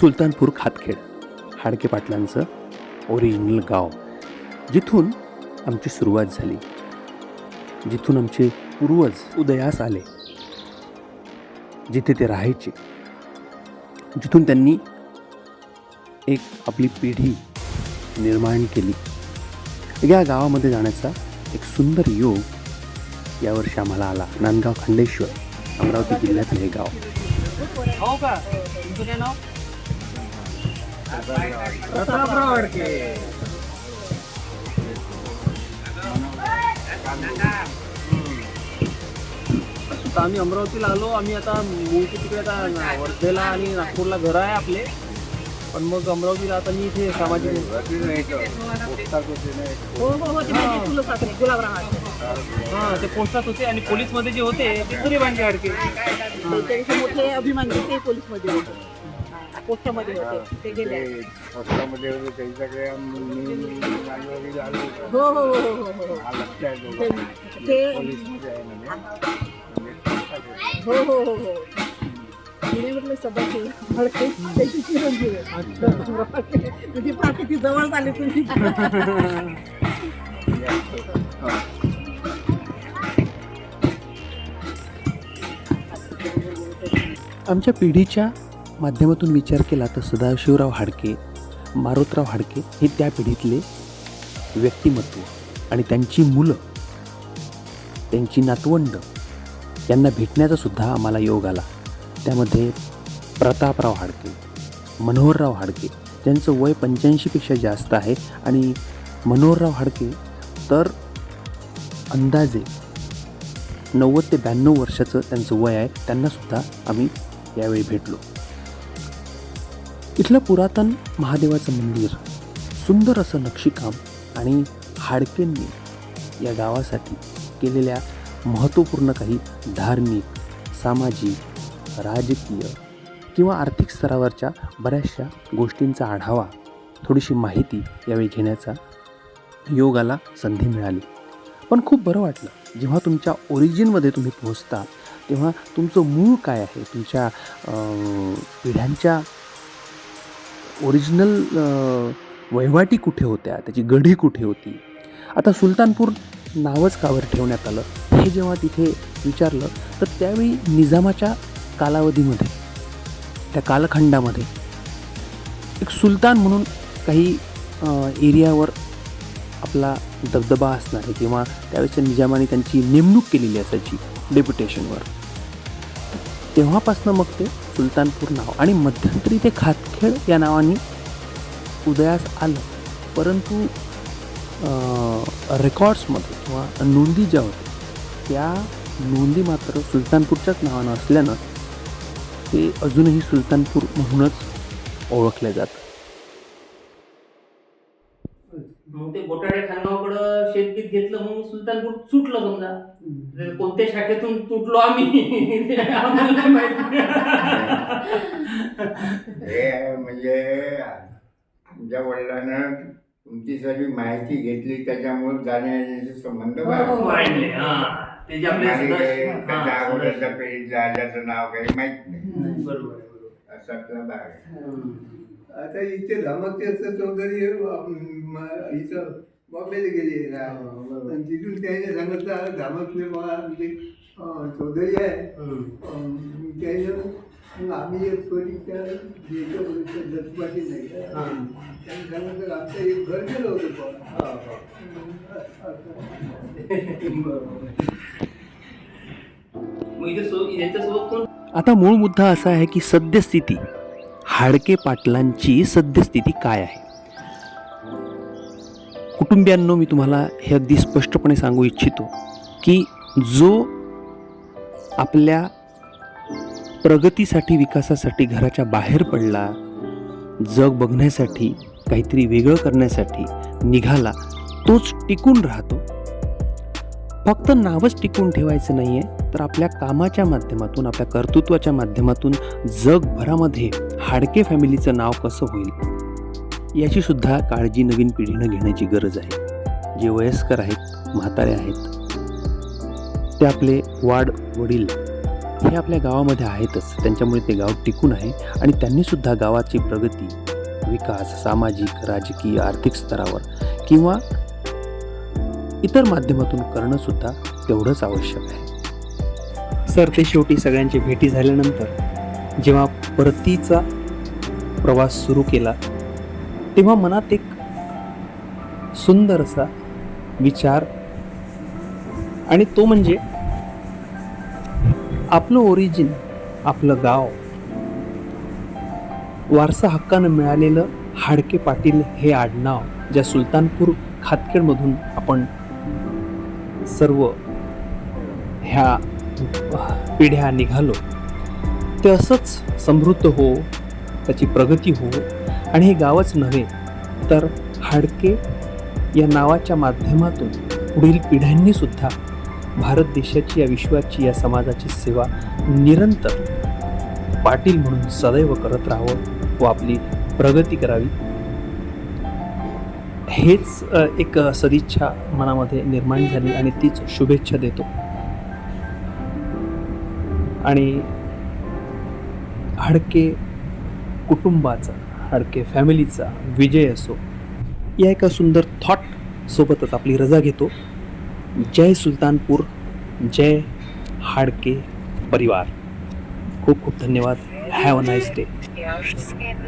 Sultanpur खातखेड हाडके पाटलांचं original गाव जिथून आमची सुरुवात झाली जिथून आमचे पूर्वज उदयास आले. जिथे ते राहायचे जिथून त्यांनी एक आपली पिढी निर्माण केली. या गावामध्ये जाण्याचा एक सुंदर योग यावर्षी आम्हाला आला. नांदगाव खंडेश्वर अमरावती जिल्ह्यातलं हे गाव. हो का आता आम्ही अमरावतीला आलो. आम्ही आता मूळची तिकडे आता वर्धेला आणि नागपूरला घर आहे आपले. पण मग अमरावतीला आता मी इथे सामाजिक हो, हो, हो, ते हा ते पोस्टात होते आणि पोलीसमध्ये जे होते ते पुरे बांधे अडके मोठे अभिमानी ते पोलीसमध्ये होते. पोस्टामध्ये होते ते गेले पोस्टामध्ये होते त्यांच्याकडे मी मालवणीला आलो होतो. हो हो हो हो हो हो हा लक्षात ते. म्हणजे. हो हो हो हो तिने म्हटलं सभाची फडके त्याची चिरंजीव आहे. म्हणजे किती जवळ झाले आमच्या पिढीच्या माध्यमातून विचार केला तर सदाशिवराव हाडके मारुतराव हाडके हे त्या पिढीतले व्यक्तिमत्व आणि त्यांची मुलं त्यांची नातवंड यांना भेटण्याचा सुद्धा आम्हाला योग आला. त्यामध्ये प्रतापराव हाडके मनोहरराव हाडके ज्यांचं वय पंच्याऐंशीपेक्षा जास्त आहे आणि मनोहरराव हाडके तर अंदाजे नव्वद ते ब्याण्णव वर्षाचं त्यांचं वय आहे. त्यांनासुद्धा आम्ही यावेळी भेटलो. इथलं पुरातन महादेवाचं मंदिर सुंदर असं नक्षीकाम आणि हाडकेंनी या गावासाठी केलेल्या महत्त्वपूर्ण काही धार्मिक सामाजिक राजकीय किंवा आर्थिक स्तरावरच्या बऱ्याचशा गोष्टींचा आढावा थोडीशी माहिती यावेळी घेण्याचा योगाला संधी मिळाली. पण खूप बरं वाटलं जेव्हा तुमच्या ओरिजिनमध्ये तुम्ही पोहोचता तेव्हा तुमचं मूळ काय आहे? तुमच्या पिढ्यांच्या ओरिजिनल वहिवाटी कुठे होत्या? त्याची गढी कुठे होती? आता सुलतानपूर नावच कावर ठेवण्यात आलं. हे जेव्हा तिथे विचारलं तर त्यावेळी निजामाच्या कालावधीमध्ये त्या कालखंडामध्ये एक सुलतान म्हणून काही एरियावर आपला दबदबा असणार किंवा त्यावेळेच्या निजामाने त्यांची नेमणूक केलेली असायची डेप्युटेशनवर तेव्हापासनं मग ते सुलतानपूर नाव आणि मध्यंतरी ते खात खातखेड या नावाने उदयास आलं. परंतु रेकॉर्ड्समध्ये किंवा नोंदी ज्या होत्या त्या नोंदी मात्र सुलतानपूरच्याच नावानं असल्यानं ते अजूनही सुलतानपूर म्हणूनच ओळखले जातं मग ते खानगावकडं घेतलं मग सुलतानपूर सुटलं समजा. कोणत्या शाखेतून तुटलो आम्ही? हे म्हणजे आमच्या वडिलांना तुमची सगळी माहिती घेतली त्याच्यामुळे जाण्या येण्याचे संबंध वाढले. वाढले, हा. हा, अगोदरच्या पिढीतल्या आल्याचं नाव काही माहीत नाही नाही, बरोबर आहे, बरोबर असातला भाग आहे. हम्म. आता इथे धमकतीर्थ चौधरी अं, म- इथं बॉम्बेला गेले आणि तिथून त्याने सांगितलं धमकले म्हणजे अं, चौधरी आहे हम्म. अं, त्यानं मग आम्ही एक नाही का हा. त्यांनी सांगितलं आमचं एक घर गेलं होतं. हा, हा. आता मूळ मुद्दा असा आहे की सद्यस्थिती हाडके पाटलांची सद्यस्थिती काय आहे कुटुंबियांनो मी तुम्हाला हे अगदी स्पष्टपणे सांगू इच्छितो की जो आपल्या प्रगतीसाठी विकासासाठी घराच्या बाहेर पडला जग बघण्यासाठी काहीतरी वेगळं करण्यासाठी निघाला तोच टिकून राहतो. फक्त नावच टिकून ठेवायचं नाही आहे तर आपल्या कामाच्या माध्यमातून आपल्या कर्तृत्वाच्या माध्यमातून जगभरामध्ये हाडके फॅमिलीचं नाव कसं होईल याची सुद्धा काळजी नवीन पिढीनं घेण्याची गरज आहे. जे वयस्कर आहेत म्हातारे आहेत ते आपले वाड वडील हे आपल्या गावामध्ये आहेतच. त्यांच्यामुळे ते गाव टिकून आहे आणि त्यांनीसुद्धा गावाची प्रगती विकास सामाजिक राजकीय आर्थिक स्तरावर किंवा इतर माध्यमातून करणं सुद्धा तेवढंच आवश्यक आहे. सर ते शेवटी सगळ्यांची भेटी झाल्यानंतर जेव्हा परतीचा प्रवास सुरू केला तेव्हा मनात एक सुंदर असा विचार आणि तो म्हणजे आपलं ओरिजिन आपलं गाव. वारसा हक्कानं मिळालेलं हाडके पाटील हे आडनाव ज्या सुलतानपूर खातखेडमधून आपण सर्व ह्या पिढ्या निघालो ते असंच समृद्ध हो त्याची प्रगती हो. आणि हे गावच नव्हे तर हाडके या नावाच्या माध्यमातून पुढील पिढ्यांनीसुद्धा भारत देशाची या विश्वाची या समाजाची सेवा निरंतर पाटील म्हणून सदैव करत राहावं व आपली प्रगती करावी. हेच एक सदिच्छा मनामध्ये निर्माण झाली आणि तीच शुभेच्छा देतो. आणि हाडके कुटुंबाचा हडके फॅमिलीचा विजय असो या एका सुंदर थॉट सोबतच आपली रजा घेतो. जय सुलतानपूर जय हाडके परिवार। खूप खूप धन्यवाद। Have a nice day Ja, już scan.